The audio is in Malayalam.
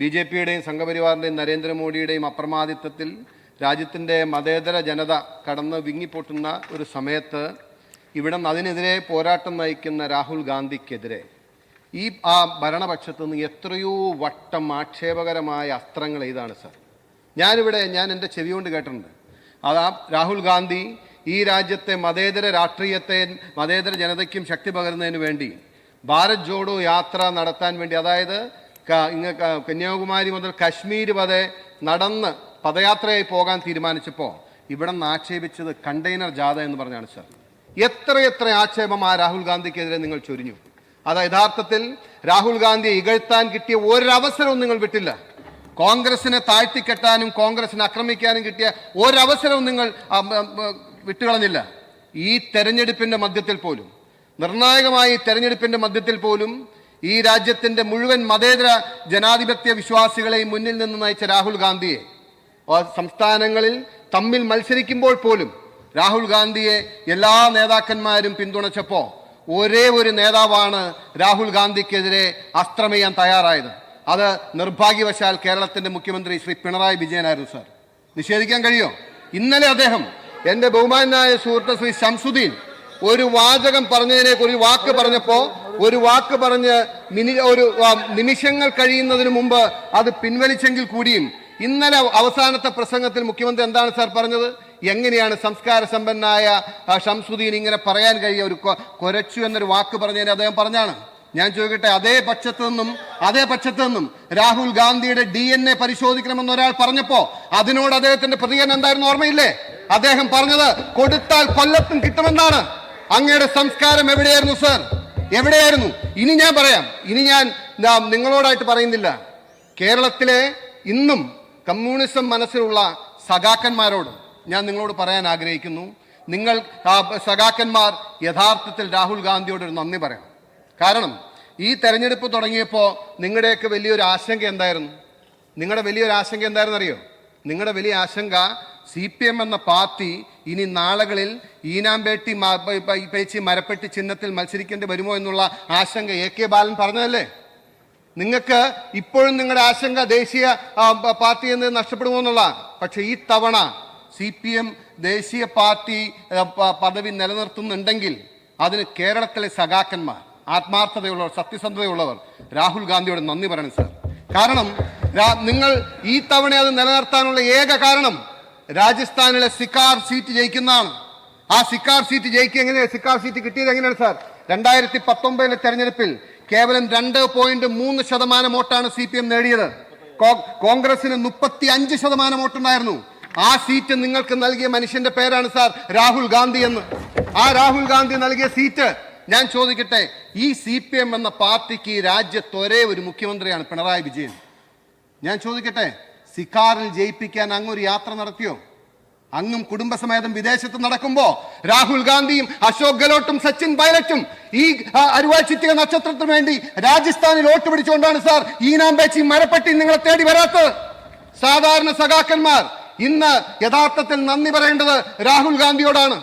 ബി ജെ പിയുടെയും സംഘപരിവാറിന്റെയും നരേന്ദ്രമോദിയുടെയും അപ്രമാദിത്വത്തിൽ രാജ്യത്തിന്റെ മതേതര ജനത കടന്ന് വിങ്ങിപ്പൊട്ടുന്ന ഒരു സമയത്ത് ഇവിടെ അതിനെതിരെ പോരാട്ടം നയിക്കുന്ന രാഹുൽ ഗാന്ധിക്കെതിരെ ഈ ആ ഭരണപക്ഷത്തു നിന്ന് എത്രയോ വട്ടം ആക്ഷേപകരമായ അസ്ത്രങ്ങൾ ഇതാണ് സർ. ഞാനിവിടെ ഞാൻ എന്റെ ചെവി കൊണ്ട് കേട്ടിട്ടുണ്ട്. അതാ രാഹുൽ ഗാന്ധി ഈ രാജ്യത്തെ മതേതര രാഷ്ട്രീയത്തെ മതേതര ജനതയ്ക്കും ശക്തി പകരുന്നതിന് വേണ്ടി ഭാരത് ജോഡോ യാത്ര നടത്താൻ വേണ്ടി അതായത് ഇങ്ങ് കന്യാകുമാരി മുതൽ കശ്മീർ വരെ നടന്ന് പദയാത്രയായി പോകാൻ തീരുമാനിച്ചപ്പോൾ ഇവിടെ നിന്ന് ആക്ഷേപിച്ചത് കണ്ടെയ്നർ ജാഥ എന്ന് പറഞ്ഞാണ് സർ. എത്രയെത്ര ആക്ഷേപം ആ രാഹുൽ ഗാന്ധിക്കെതിരെ നിങ്ങൾ ചൊരിഞ്ഞു? അത് യഥാർത്ഥത്തിൽ രാഹുൽ ഗാന്ധിയെ ഇകഴ്ത്താൻ കിട്ടിയ ഒരവസരവും നിങ്ങൾ വിട്ടില്ല. കോൺഗ്രസിനെ താഴ്ത്തിക്കെട്ടാനും കോൺഗ്രസിനെ ആക്രമിക്കാനും കിട്ടിയ ഒരവസരവും നിങ്ങൾ വിട്ടുകളഞ്ഞില്ല. ഈ തെരഞ്ഞെടുപ്പിന്റെ മധ്യത്തിൽ പോലും നിർണായകമായ ഈ തെരഞ്ഞെടുപ്പിന്റെ മധ്യത്തിൽ പോലും ഈ രാജ്യത്തിന്റെ മുഴുവൻ മതേതര ജനാധിപത്യ വിശ്വാസികളെയും മുന്നിൽ നിന്ന് നയിച്ച രാഹുൽ ഗാന്ധിയെ. സംസ്ഥാനങ്ങളിൽ തമ്മിൽ മത്സരിക്കുമ്പോൾ പോലും രാഹുൽ ഗാന്ധിയെ എല്ലാ നേതാക്കന്മാരും പിന്തുണച്ചപ്പോൾ ഒരേ ഒരു നേതാവാണ് രാഹുൽ ഗാന്ധിക്കെതിരെ അസ്ത്രമെയ്യാൻ തയ്യാറായത്. അത് നിർഭാഗ്യവശാൽ കേരളത്തിന്റെ മുഖ്യമന്ത്രി ശ്രീ പിണറായി വിജയനായിരുന്നു സാർ. നിഷേധിക്കാൻ കഴിയുമോ ഇന്നലെ അദ്ദേഹം എന്റെ ബഹുമാനായ സുഹൃത്ത് ശ്രീ ശംസുദ്ദീൻ ഒരു വാചകം പറഞ്ഞതിനെ കുറിച്ച് വാക്ക് പറഞ്ഞപ്പോ ഒരു വാക്ക് പറഞ്ഞ് മിനി ഒരു നിമിഷങ്ങൾ കഴിയുന്നതിന് മുമ്പ് അത് പിൻവലിച്ചെങ്കിൽ കൂടിയും ഇന്നലെ അവസാനത്തെ പ്രസംഗത്തിൽ മുഖ്യമന്ത്രി എന്താണ് സാർ പറഞ്ഞത്? എങ്ങനെയാണ് സംസ്കാര സമ്പന്നായ ഷംസുദ്ദീൻ ഇങ്ങനെ പറയാൻ കഴിയ ഒരു കൊരച്ചു എന്നൊരു വാക്ക് പറഞ്ഞതിന് അദ്ദേഹം പറഞ്ഞാണ്. ഞാൻ ചോദിക്കട്ടെ അതേ പക്ഷത്തു നിന്നും അതേ പക്ഷത്തു നിന്നും രാഹുൽ ഗാന്ധിയുടെ ഡി എൻ എ പരിശോധിക്കണമെന്ന് ഒരാൾ പറഞ്ഞപ്പോ അതിനോട് അദ്ദേഹത്തിന്റെ പ്രതികരണം എന്തായിരുന്നു ഓർമ്മയില്ലേ? അദ്ദേഹം പറഞ്ഞത് കൊടുത്താൽ കൊല്ലത്തും കിട്ടുമെന്നാണ്. അങ്ങയുടെ സംസ്കാരം എവിടെയായിരുന്നു സർ? എവിടെയായിരുന്നു? ഇനി ഞാൻ പറയാം. ഇനി ഞാൻ നിങ്ങളോടായിട്ട് പറയുന്നില്ല. കേരളത്തിലെ ഇന്നും കമ്മ്യൂണിസം മനസ്സിലുള്ള സഖാക്കന്മാരോട് ഞാൻ നിങ്ങളോട് പറയാൻ ആഗ്രഹിക്കുന്നു. നിങ്ങൾ സഖാക്കന്മാർ യഥാർത്ഥത്തിൽ രാഹുൽ ഗാന്ധിയോട് ഒരു നന്ദി പറയണം. കാരണം ഈ തെരഞ്ഞെടുപ്പ് തുടങ്ങിയപ്പോൾ നിങ്ങളുടെയൊക്കെ വലിയൊരു ആശങ്ക എന്തായിരുന്നു? നിങ്ങളുടെ വലിയൊരു ആശങ്ക എന്തായിരുന്നു അറിയോ നിങ്ങളുടെ വലിയ ആശങ്ക സി പി എം എന്ന പാർട്ടി ഇനി നാളുകളിൽ ഈനാമ്പേട്ടി പേച്ചി മരപ്പെട്ടി ചിഹ്നത്തിൽ മത്സരിക്കേണ്ടി വരുമോ എന്നുള്ള ആശങ്ക എ കെ ബാലൻ പറഞ്ഞതല്ലേ? നിങ്ങൾക്ക് ഇപ്പോഴും നിങ്ങളുടെ ആശങ്ക ദേശീയ പാർട്ടി എന്ന് നഷ്ടപ്പെടുമോ എന്നുള്ള? പക്ഷേ ഈ തവണ സി പി എം ദേശീയ പാർട്ടി പദവി നിലനിർത്തുന്നുണ്ടെങ്കിൽ അതിന് കേരളത്തിലെ സഖാക്കന്മാർ ആത്മാർത്ഥതയുള്ളവർ സത്യസന്ധതയുള്ളവർ രാഹുൽ ഗാന്ധിയോട് നന്ദി പറയണം സാർ. കാരണം നിങ്ങൾ ഈ തവണ അത് നിലനിർത്താനുള്ള ഏക കാരണം രാജസ്ഥാനിലെ സിക്കാർ സീറ്റ് ജയിക്കുന്നതാണ്. ആ സിക്കാർ സീറ്റ് ജയിക്കുക എങ്ങനെയാണ് സിക്കാർ സീറ്റ് കിട്ടിയത് എങ്ങനെയാണ് സാർ? രണ്ടായിരത്തി പത്തൊമ്പതിലെ തെരഞ്ഞെടുപ്പിൽ കേവലം രണ്ട് പോയിന്റ് മൂന്ന് ശതമാനം വോട്ടാണ് സി പി എം നേടിയത്. കോൺഗ്രസിന് മുപ്പത്തി അഞ്ച് ശതമാനം വോട്ടുണ്ടായിരുന്നു. ആ സീറ്റ് നിങ്ങൾക്ക് നൽകിയ മനുഷ്യന്റെ പേരാണ് സാർ രാഹുൽ ഗാന്ധി എന്ന്. ആ രാഹുൽ ഗാന്ധി നൽകിയ സീറ്റ് ഞാൻ ചോദിക്കട്ടെ ഈ സി പി എം എന്ന പാർട്ടിക്ക് രാജ്യത്തൊരേ രാജ്യത്ത് ഒരേ ഒരു മുഖ്യമന്ത്രിയാണ് പിണറായി വിജയൻ. ഞാൻ ചോദിക്കട്ടെ സിക്കാറിൽ ജയിപ്പിക്കാൻ അങ്ങ് ഒരു യാത്ര നടത്തിയോ? അങ്ങും കുടുംബസമേതം വിദേശത്ത് നടക്കുമ്പോ രാഹുൽ ഗാന്ധിയും അശോക് ഗെലോട്ടും സച്ചിൻ പൈലറ്റും ഈ അരുവാൾ നക്ഷത്രത്തിന് വേണ്ടി രാജസ്ഥാനിൽ വോട്ട് പിടിച്ചുകൊണ്ടാണ് സാർ ഈനാമ്പേച്ചി മരപ്പെട്ടി നിങ്ങളെ തേടി വരാത്തത്. സാധാരണ സഖാക്കന്മാർ ഇന്ന് യഥാർത്ഥത്തിൽ നന്ദി പറയേണ്ടത് രാഹുൽ ഗാന്ധിയോടാണ്.